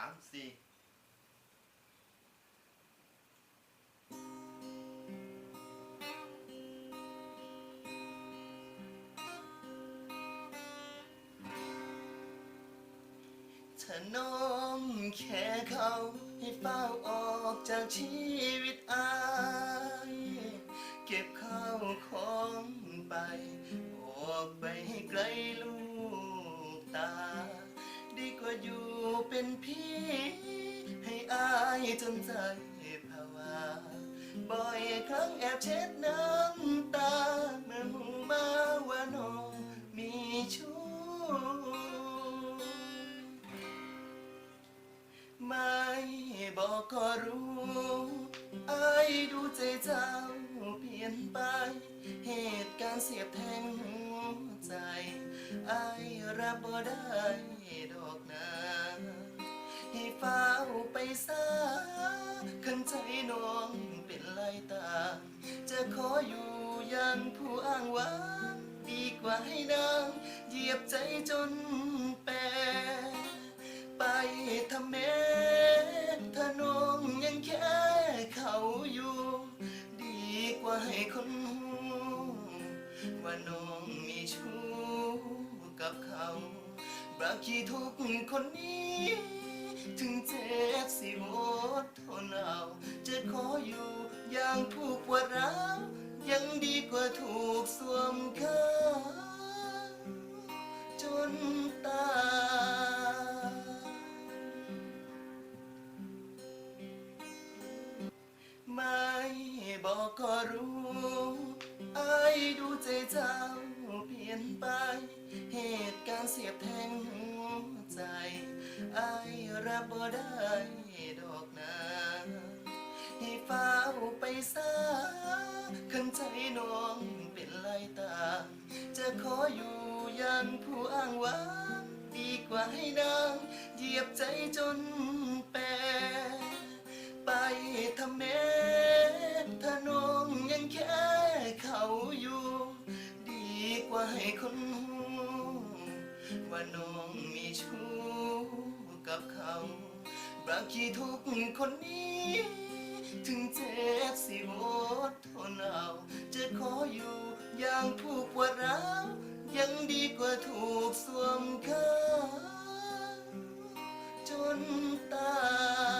ามสี่ถ้าน้องแค่เขาให้เฝ้าออกจากชีวิตอายเก็บข้าวของไป ออกไปให้ไกลลูก เป็นพี่ ให้อายจนใจภาวาบ่อยครั้งแอบเช็ดน้ำตาเมื่อหูมาว่าน้องมีชู้ไม่บอกก็รู้อายดูใจเจ้าเปลี่ยนไป เหตุการณ์เสียบแทงหัวใจ อายรับบ่ได้ดอกนาให้ฟ้าไปซาขันใจน้องเป็นไรตา จะขออยู่อยังผู้อ้างว้างดีกว่าให้นางเหยียบใจจนแปรไปทำแม่ถ้าน้องยังแค่เขาอยู่ ดีกว่าให้คนหูว่าน้องมีชู้ กับเขาบางทีทุกคนนี้ ถึงเจ็บสิวดทนเอาจะขออยู่อย่างผูกปวดร้ายังดีกว่าถูกสวมเขาจนตายไม่บอกก็รู้ไอ้ายดูใจเจ้าเปลี่ยนไป บแทงหัวใจไอ้ายรับบ่ได้ดอกนาให้ฟ้าไปซาขันใจน้องเป็นไรตามจะขออยู่ยังผู้อ้างว้างดีกว่าให้นางเหยียบใจจนแปรไปทำแม่ถ้าน้องยังแค่เขาอยู่ ดีกว่าให้คน ว่าน้องมีชู้กับเขาบางทีทุกคนนี้ ถึงเจ็บสิบดทนเอาจะขออยู่อย่างผู้กว่าเรายังดีกว่าถูกสวมเขาจนตาย